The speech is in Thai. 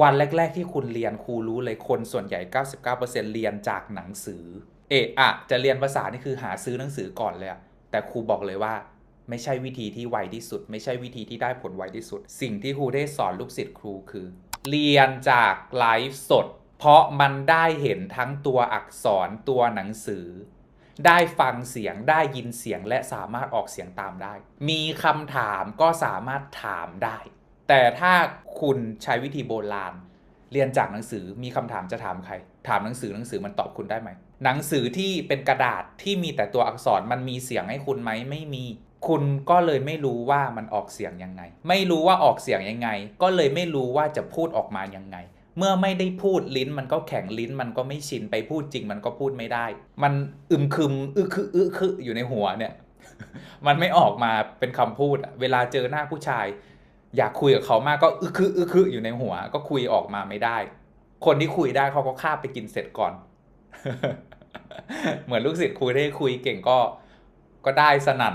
วันแรก ๆ ที่คุณเรียนครูรู้เลยคนส่วนใหญ่ 99%เรียนจากหนังสือ เอะอะจะเรียนภาษานี่คือหาซื้อหนังสือก่อนเลยอะแต่ครูบอกเลยว่า ไม่ใช่วิธีที่ไวที่สุด ไม่ใช่วิธีที่ได้ผลไวที่สุด สิ่งที่ครูได้สอนลูกศิษย์ครูคือ เรียนจากไลฟ์สด เพราะมันได้เห็นทั้งตัวอักษรตัวหนังสือ ได้ฟังเสียงได้ยินเสียงและสามารถออกเสียงตามได้ มีคำถามก็สามารถถามได้ แต่ถ้า คุณใช้วิธีโบราณ เรียนจากหนังสือมีคำถามจะถามใคร ถามหนังสือหนังสือมันตอบคุณได้ไหม หนังสือที่เป็นกระดาษที่มีแต่ตัวอักษรมันมีเสียงให้คุณไหมไม่มี คุณก็เลยไม่รู้ว่ามันออกเสียงยังไง ไม่รู้ว่าออกเสียงยังไง ก็เลยไม่รู้ว่าจะพูดออกมายังไง เมื่อไม่ได้พูดลิ้นมันก็แข็งลิ้นมันก็ไม่ชินไปพูดจริงมันก็พูดไม่ได้ มันอึมครึมอึคืออึคืออยู่ในหัวเนี่ยมันไม่ออกมาเป็นคำพูดเวลาเจอหน้าผู้ชาย อยากคุยกับเขามากก็อึคืออึคืออยู่ในหัว ก็คุยออกมาไม่ได้ คนที่คุยได้เขาก็คาบไปกินเสร็จก่อน เหมือนลูกศิษย์คุยได้คุยเก่งก็ก็ได้สนั่น